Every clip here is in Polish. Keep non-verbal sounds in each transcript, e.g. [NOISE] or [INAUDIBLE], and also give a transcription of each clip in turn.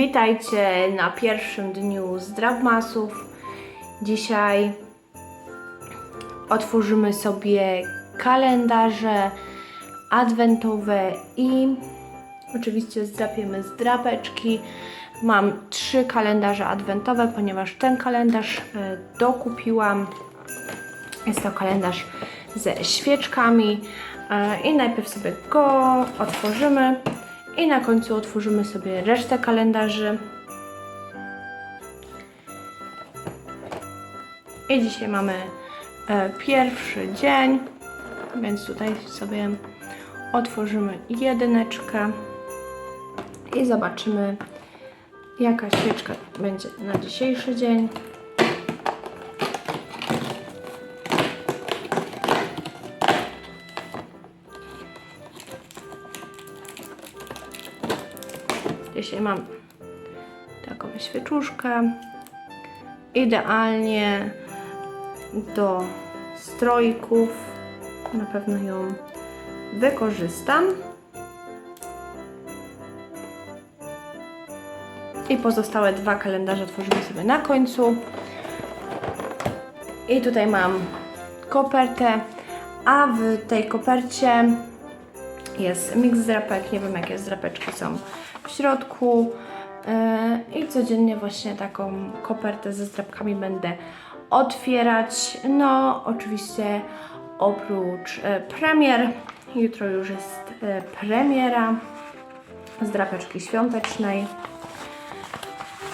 Witajcie na pierwszym dniu Zdrawmasów. Dzisiaj otworzymy sobie kalendarze adwentowe i oczywiście zdrapiemy zdrapeczki. Mam trzy kalendarze adwentowe, ponieważ ten kalendarz e, dokupiłam. Jest to kalendarz ze świeczkami e, i najpierw sobie go otworzymy i na końcu otworzymy sobie resztę kalendarzy. I dzisiaj mamy e, pierwszy dzień, więc tutaj sobie otworzymy jedyneczkę i zobaczymy jaka świeczka będzie na dzisiejszy dzień. Mam taką świeczuszkę. Idealnie do strojków. Na pewno ją wykorzystam. I pozostałe dwa kalendarze tworzymy sobie na końcu. I tutaj mam kopertę, a w tej kopercie jest miks zdrapek. Nie wiem jakie zdrapeczki są w środku. Yy, I codziennie właśnie taką kopertę ze zdrapkami będę otwierać. No, oczywiście oprócz e, premier, jutro już jest e, premiera zdrapeczki świątecznej.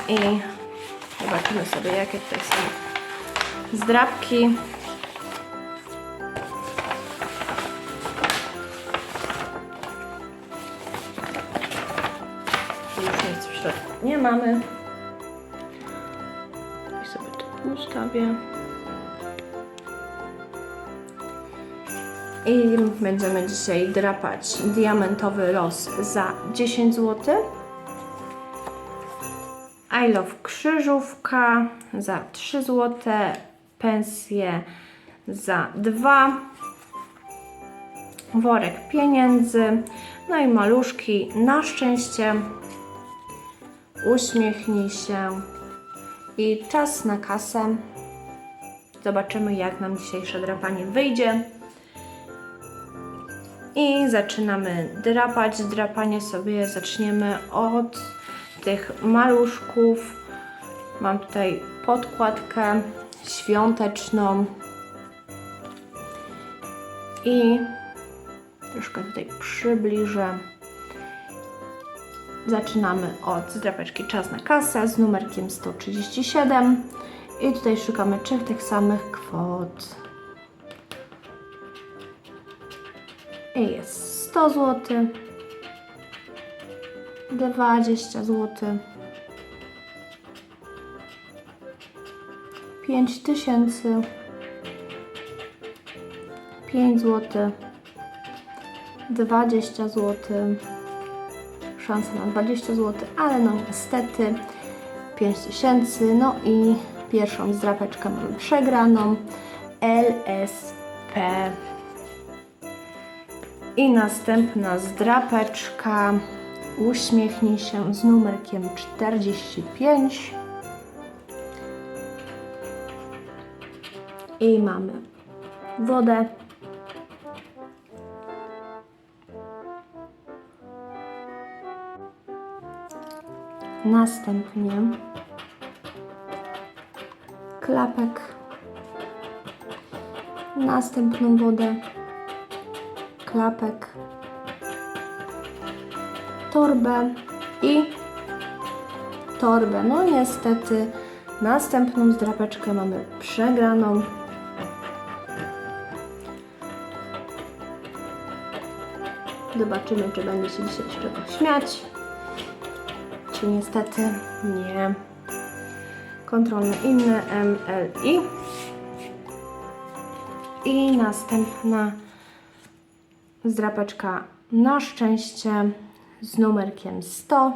I zobaczymy sobie, jakie tutaj są zdrapki. Nie mamy. I sobie to ustawię. I będziemy dzisiaj drapać diamentowy los za 10 zł. I Love Krzyżówka za 3 zł. Pensje za 2 worek pieniędzy, no i maluszki. Na szczęście uśmiechnij się i czas na kasę. Zobaczymy, jak nam dzisiejsze drapanie wyjdzie. I zaczynamy drapać. Drapanie sobie zaczniemy od tych maluszków. Mam tutaj podkładkę świąteczną. I troszkę tutaj przybliżę. Zaczynamy od zdrapeczki Czas na kasę z numerkiem 137 i tutaj szukamy trzech tych samych kwot. I jest 100 zł, 20 zł, 5000 5 zł, 20 zł, szansa na 20 zł, ale no niestety 5000, no i pierwszą zdrapeczkę mamy przegraną, LSP. I następna zdrapeczka, uśmiechnij się z numerkiem 45. I mamy wodę. Następnie klapek, następną wodę, klapek, torbę i torbę. No niestety następną zdrapeczkę mamy przegraną. Zobaczymy, czy będę się dzisiaj z czegoś śmiać. Niestety nie. Kontrolne inne MLI. I następna zdrapeczka na szczęście z numerkiem 100.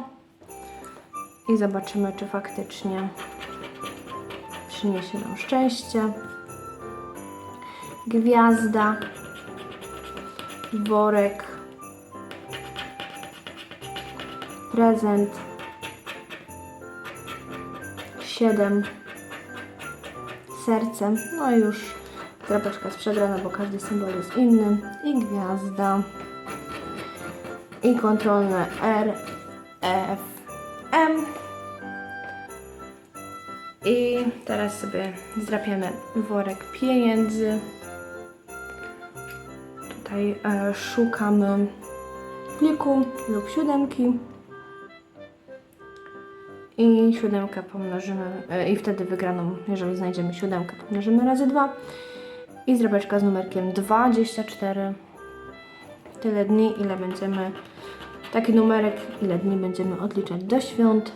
I zobaczymy, czy faktycznie przyniesie nam szczęście. Gwiazda, worek, prezent, 7 serce, no i już drapeczka jest przegrana, bo każdy symbol jest inny. I gwiazda. I kontrolne R, F, M. I teraz sobie zdrapiemy worek pieniędzy. Tutaj e, szukamy pliku lub siódemki i siódemkę pomnożymy e, i wtedy wygraną, jeżeli znajdziemy siódemkę, pomnożymy razy dwa. I zdrabeczka z numerkiem 24 tyle dni, ile będziemy taki numerek, ile dni będziemy odliczać do świąt.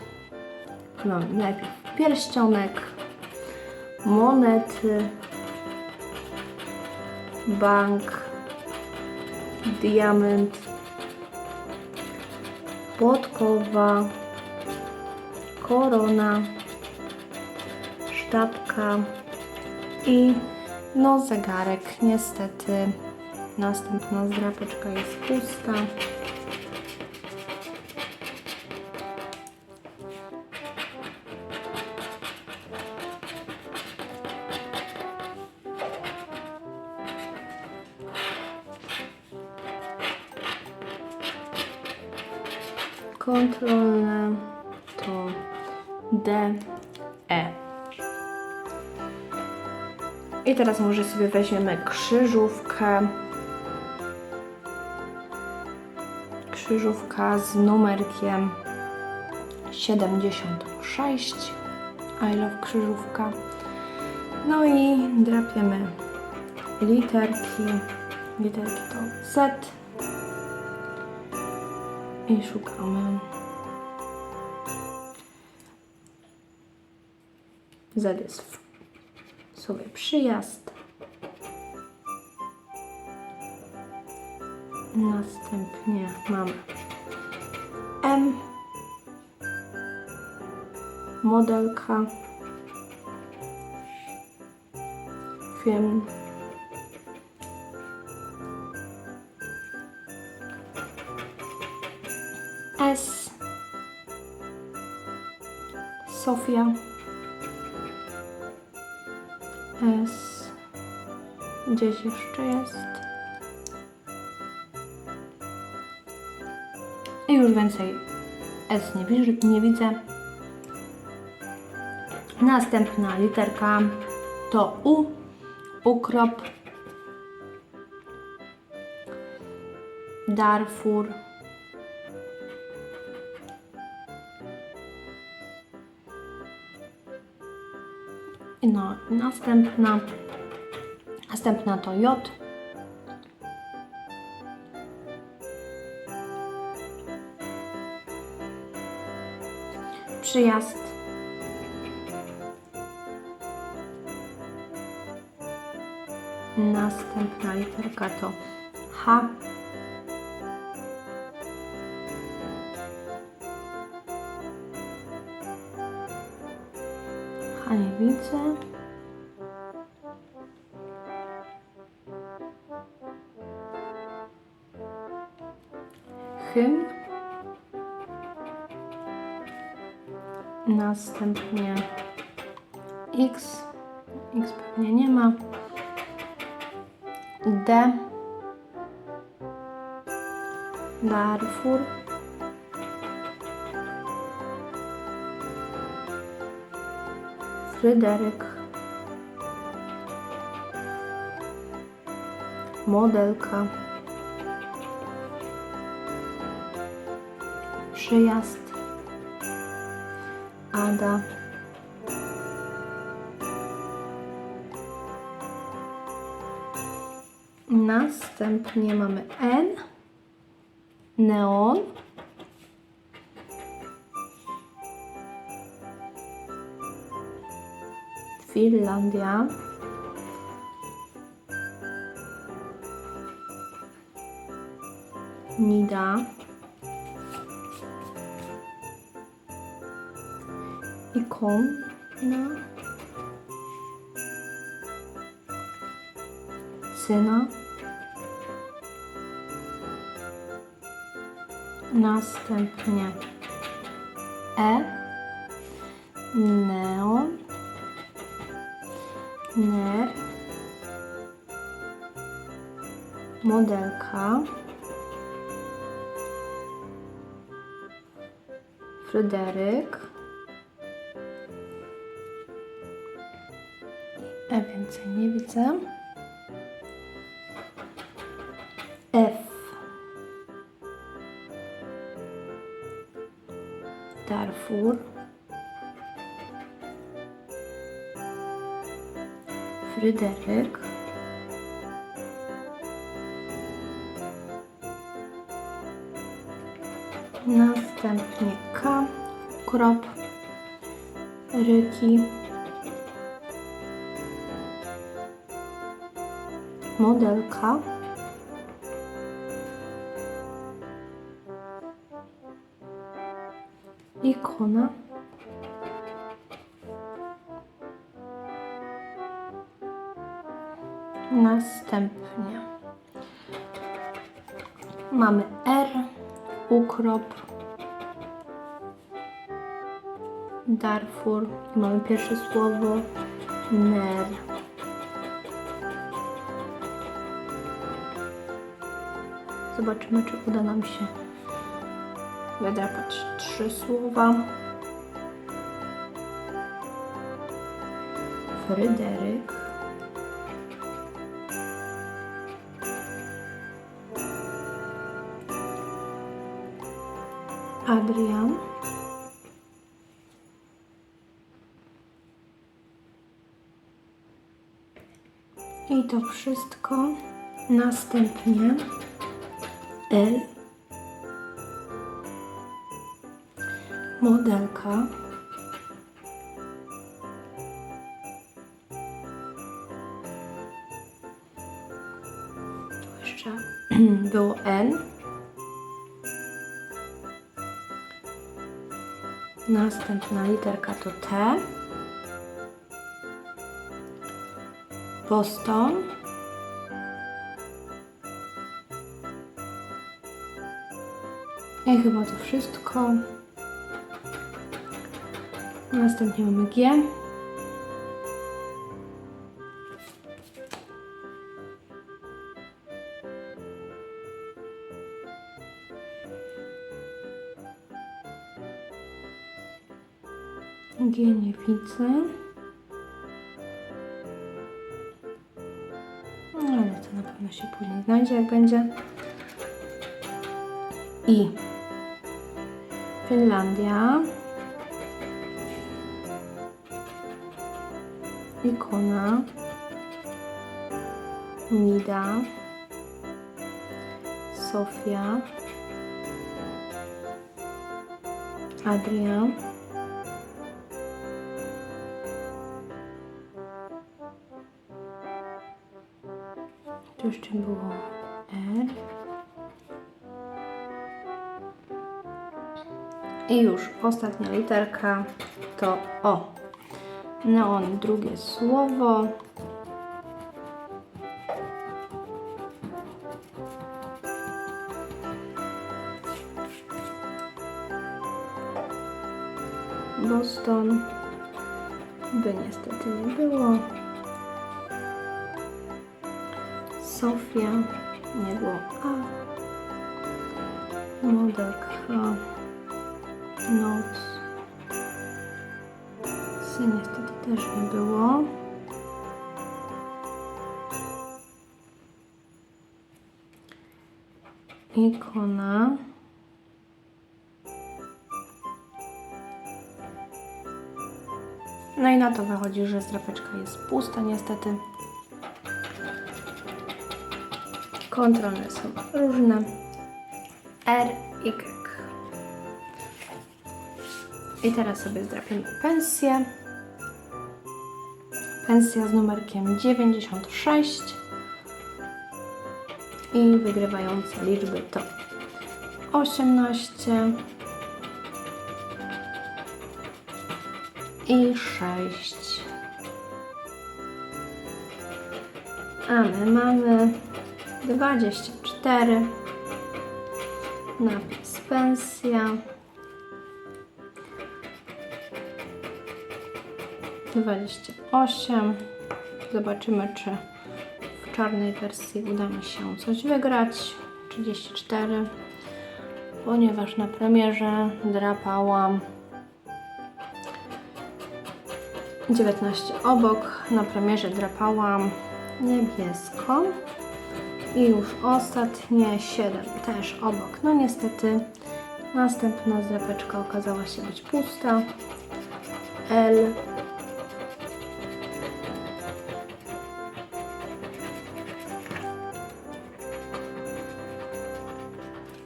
Mamy najpierw pierścionek monety bank diament płotkowa korona sztabka i no zegarek. Niestety następna zdrapeczka jest pusta I teraz może sobie weźmiemy krzyżówkę. Krzyżówka z numerkiem 76. I love krzyżówka. No i drapiemy literki. Literki to Z. I szukamy Z jest w sobie przyjazd. Następnie mamy M. Modelka. Film. S. Sofia. S. Gdzieś jeszcze jest. I już więcej S nie, nie widzę. Następna literka to U. Ukrop. Darfur. No, następna, następna to J. Przyjazd. Następna literka to H. nie widzę. Hymn. Następnie X. X pewnie nie ma. D. Darfur. Fryderyk. Modelka. Przyjazd. Ada. Następnie mamy N. Neon. Finlandia. Nida. Ikona. Syna. Następnie E. Neon. Ner. Modelka. Fryderyk. E więcej nie widzę. Fryderyk. Następnie K. Krop. Ryki. Modelka. Ikona. Następnie mamy R, ukrop, Darfur. Mamy pierwsze słowo Ner. Zobaczymy, czy uda nam się wydrapać trzy słowa. Fryderyk. Adrian. I to wszystko. Następnie L. Modelka. Tu jeszcze [CLEARS THROAT] było N. Następna literka to T. Boston. I chyba to wszystko. Następnie mamy G. G nie widzę. Ale to na pewno się później znajdzie, jak będzie. I Finlandia. Ikona. Nida. Sofia. Adrian. Tu jeszcze było R. I już ostatnia literka to O. Neon, drugie słowo. Boston. By niestety nie było. Sofia. Nie było A. H. Noc. Niestety też nie było. Ikona. No i na to wychodzi, że zdrapeczka jest pusta niestety. Kontrolne są różne. R, Y. I teraz sobie zdrapiemy pensję. Pensja z numerkiem 96. I wygrywające liczby to 18 i 6. A my mamy 24. Napis pensja. 28 Zobaczymy, czy w czarnej wersji uda mi się coś wygrać. 34, ponieważ na premierze drapałam 19 obok, na premierze drapałam niebieską i już ostatnie 7 też obok. No niestety następna zdrapeczka okazała się być pusta. L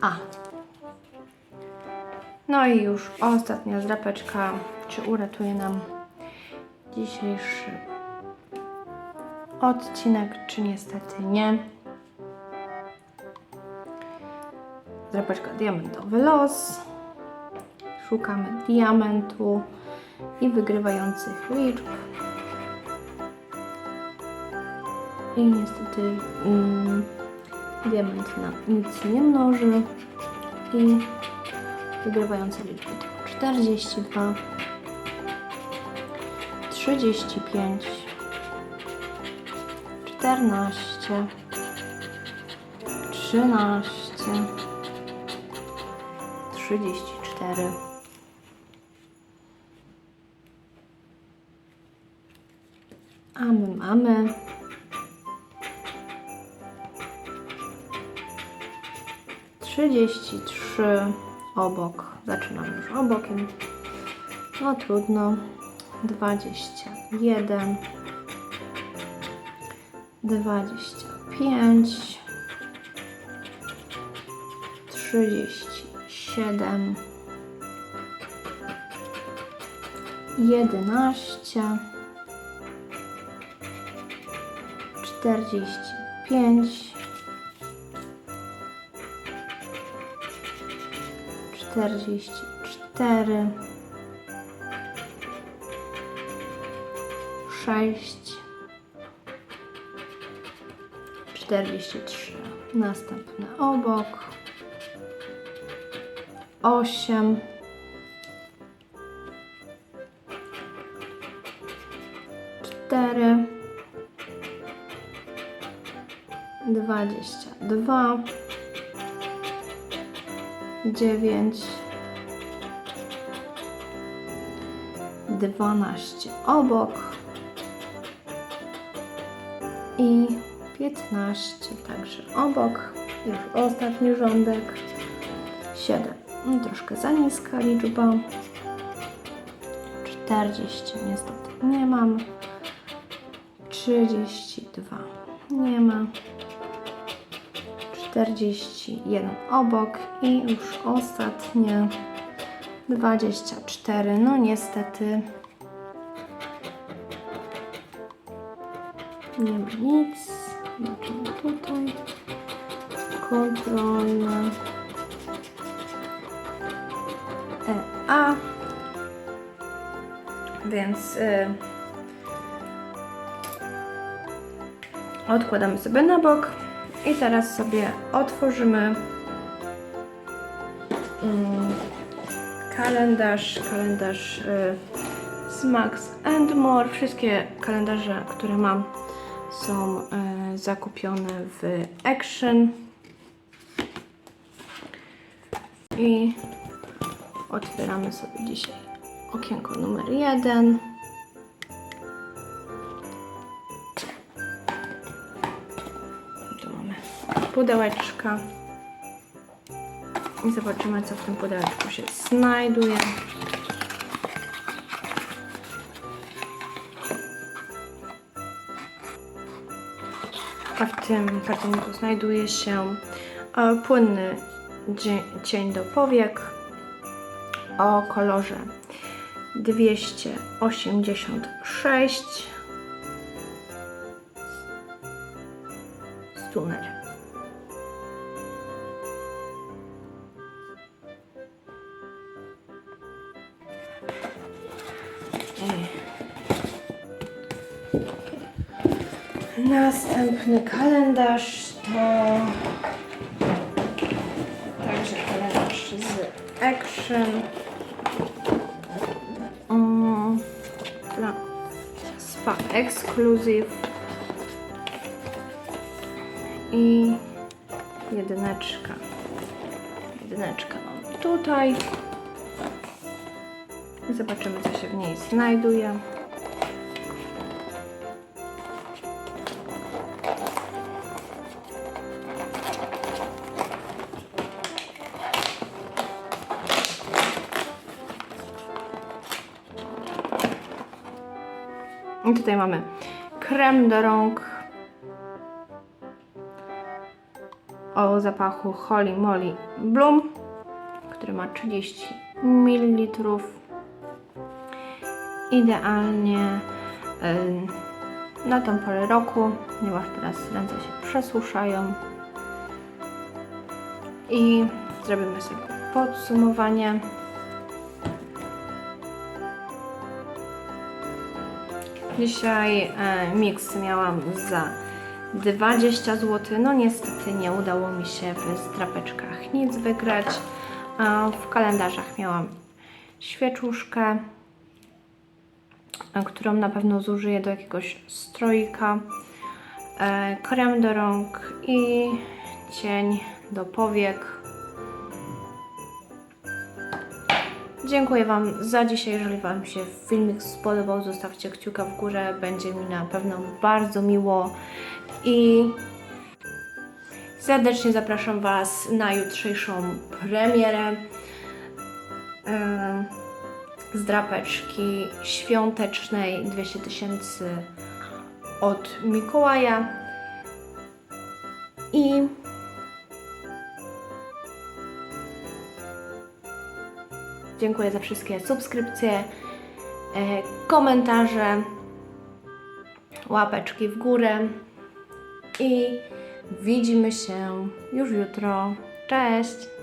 A. No i już ostatnia zdrapeczka, czy uratuje nam dzisiejszy odcinek, czy niestety nie. Drapeczka diamentowy los. Szukamy diamentu i wygrywających liczb. I niestety mm, diament nam nic nie mnoży. I wygrywające liczby to 42, 35, 14, 13, 34. A my mamy trzydzieści trzy obok. Zaczynam już obokiem. No trudno. Dwadzieścia jeden. Dwadzieścia pięć. Trzydzieści siedem. Jedenaście. Czterdzieści pięć. czterdzieści cztery, sześć, czterdzieści trzy. Następny obok, osiem, cztery, dwadzieścia dwa dziewięć, dwanaście obok i piętnaście także obok. Już ostatni rządek. Siedem. No, troszkę za niska liczba. Czterdzieści niestety nie mam. Trzydzieści dwa nie ma. 41 obok i już ostatnie 24. No niestety nie ma nic. Zobaczymy tutaj. Kontrolne. EA. Więc y, odkładamy sobie na bok. I teraz sobie otworzymy mm, kalendarz, kalendarz y, z Max and More. Wszystkie kalendarze, które mam są y, zakupione w Action. I otwieramy sobie dzisiaj okienko numer jeden. Tu mamy pudełeczka. I zobaczymy, co w tym pudełeczku się znajduje. A w tym kartoniku znajduje się e, płynny cień do powiek o kolorze 286 Stunner. Następny kalendarz to także kalendarz z Action. No, Exclusive i jedyneczka. Jedyneczka mam tutaj. Zobaczymy, co się w niej znajduje. Tutaj mamy krem do rąk o zapachu Holy Moly Bloom, który ma 30 ml. Idealnie ym, na tą porę roku, ponieważ teraz ręce się przesuszają. I zrobimy sobie podsumowanie. Dzisiaj e, miks miałam za 20 zł. No niestety nie udało mi się w drapeczkach nic wygrać. A w kalendarzach miałam świeczuszkę, e, którą na pewno zużyję do jakiegoś stroika, e, krem do rąk i cień do powiek. Dziękuję Wam za dzisiaj. Jeżeli Wam się filmik spodobał, zostawcie kciuka w górę. Będzie mi na pewno bardzo miło. I serdecznie zapraszam Was na jutrzejszą premierę em, z drapeczki świątecznej 200 tysięcy od Mikołaja. I Dziękuję za wszystkie subskrypcje, e, komentarze, łapeczki w górę i widzimy się już jutro. Cześć!